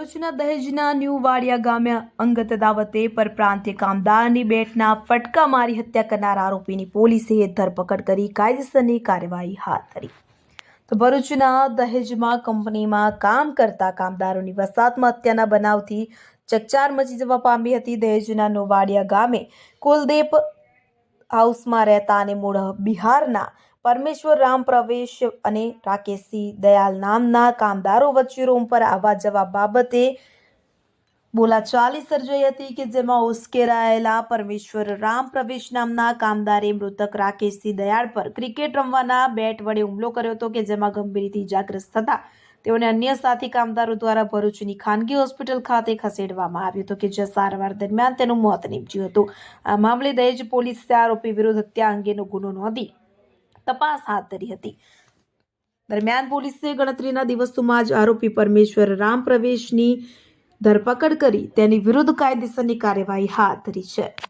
ભરૂચના દહેજના ન્યૂ વાડિયા ગામે અંગત દાવતે પરપ્રાંતીય કામદારની બેટના ફટકા મારી હત્યા કરનાર આરોપીની પોલીસે ધરપકડ કરી, કાયદેસરની કાર્યવાહી હાથ ધરી. તો ભરૂચના દહેજમાં કંપનીમાં કામ કરતા કામદારોની વસાહતમાં હત્યાના બનાવથી ચકચાર મચી જવા પામી હતી દહેજના નોવાડિયા ગામે. કુલદીપ હાઉસમાં રહેતા અને મૂળ બિહારના પરમેશ્વર રામ પ્રવેશ અને રાકેશસિંહ દયાલ નામના કામદારો વચ્ચે રૂમ પર આવવા જવા બાબતે બોલાચાલી સર્જાઈ હતી કે જેમાં ઉશ્કેરાયેલા પરમેશ્વર રામ પ્રવેશ નામના કામદારે મૃતક રાકેશસિંહ દયાળ પર ક્રિકેટ રમવાના બેટ વડે હુમલો કર્યો હતો કે જેમાં ગંભીર રીતે ઇજાગ્રસ્ત થતા તેઓને અન્ય સાથી કામદારો દ્વારા ભરૂચની ખાનગી હોસ્પિટલ ખાતે ખસેડવામાં આવ્યું હતું કે જ્યાં સારવાર દરમિયાન તેનું મોત નીપજ્યું હતું. આ મામલે દહેજ પોલીસે આરોપી વિરુદ્ધ હત્યા અંગેનો ગુનો નોંધી તપાસ હાથ ધરી હતી. દરમિયાન પોલીસે ગણતરીના દિવસોમાં જ આરોપી પરમેશ્વર રામ પ્રવેશની ધરપકડ કરી તેની વિરુદ્ધ કાયદેસરની કાર્યવાહી હાથ ધરી છે.